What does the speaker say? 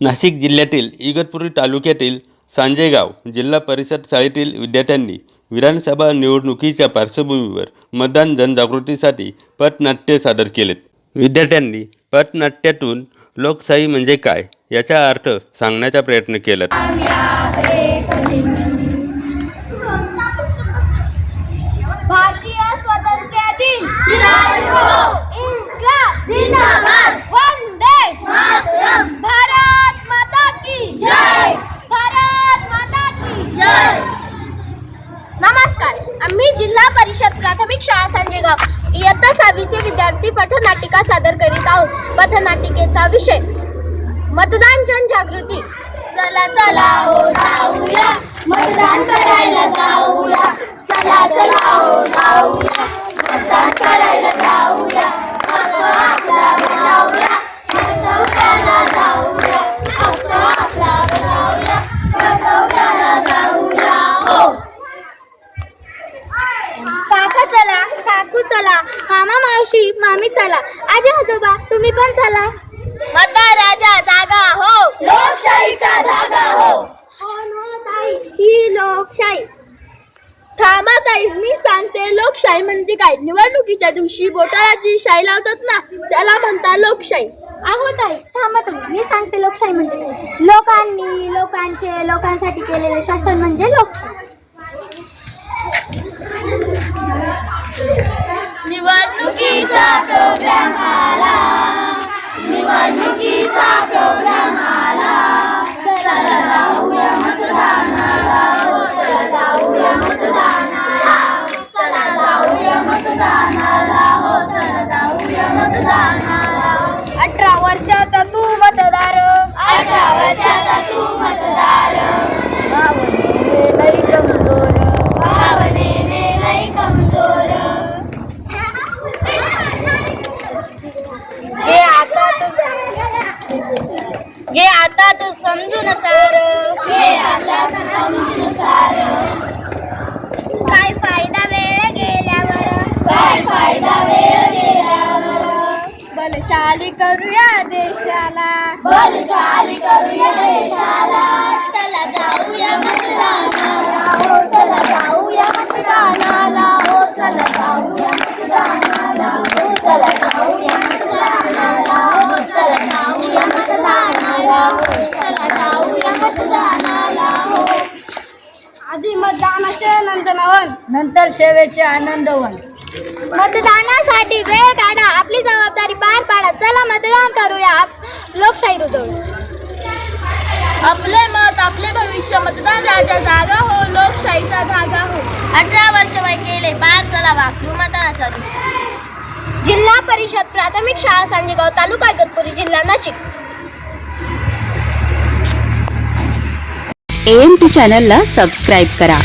नाशिक जिल्ह्यातील इगतपुरी तालुक्यातील सांजेगाव जिल्हा परिषद शाळेतील विद्यार्थ्यांनी विधानसभा निवडणुकीच्या पार्श्वभूमीवर मतदान जनजागृतीसाठी पथनाट्य सादर केलेत. विद्यार्थ्यांनी पथनाट्यातून लोकशाही म्हणजे काय याचा अर्थ सांगण्याचा प्रयत्न केलात. भारतीय स्वातंत्र्य दिन आम्ही जिल्हा परिषद प्राथमिक शाळा संजयगाव इयत्ता सहावीचे विद्यार्थी पथनाटिका सादर करीत आहोत. पथनाटिकेचा विषय. मतदान जनजागृती चला चला हो जाऊया मतदान करायला जाऊया चला चला हो जाऊया मतदान करायला जाऊया हक्क आपला बजावूया कर्तव्याला जाऊया हक्क आपला बजावूया कर्तव्याला जाऊया हो काका चला काकू चला. मामा मावशी मामी चला. आजी आजोबा तुम्ही पण चला. मतदाराच्या जागा हो. लोकशाहीचा जागा हो. ताई. ही लोकशाही. थांबा ताई. मी सांगते लोकशाही म्हणजे काय? निवडणुकीच्या दिवशी बोटाला जी शाही लावतात ना त्याला म्हणतात लोकशाही. अहो ताई थांबा तुम्ही मी सांगते लोकशाही म्हणजे काय? लोकांनी लोकांचे लोकांसाठी केलेले शासन म्हणजे लोकशाही. प्रोग्राम आला निवडणुकीचा प्रोग्राम आला चला जाऊया मतदानाला. हो चला जाऊया मतदानाला. चला जाऊया मतदानाला. हो चला जाऊया मतदानाला. अठरा वर्षाचा तू मतदार. अठरा वर्षाचा तू मतदार. घे आता तू समजून सार. घे आता तू समजून सार. काय फायदा वेळ गेल्यावर? काय फायदा वेळ गेल्यावर? बलशाली करूया देशाला. बलशाली करूया देशाला चला जाऊया मतदानाला हो चला जाऊया मतदानाला हो चला जाऊया मतदानाला हो चला जाऊया मतदानाला हो चला जाऊया मतदानाला हो चला जाऊया मतदानाला हो आधी मतदानाचे नंदनवन. नंतर सेवेचे आनंदवन. मतदानासाठी वेळ काढा. आपली जबाबदारी पार पाडा. चला मतदान करूया. आप- लोकशाही रुजवू आपले मत आपले भविष्य. मतदान राजा जागा हो लोकशाहीचा धागा हो. अठरा वर्ष वय केले. पार चलावा मतदानाचा जिल्हा परिषद प्राथमिक शाळा सांजेगाव तालुका इगतपुरी जिल्हा नाशिक. एम टी चॅनलला सबस्क्राईब करा.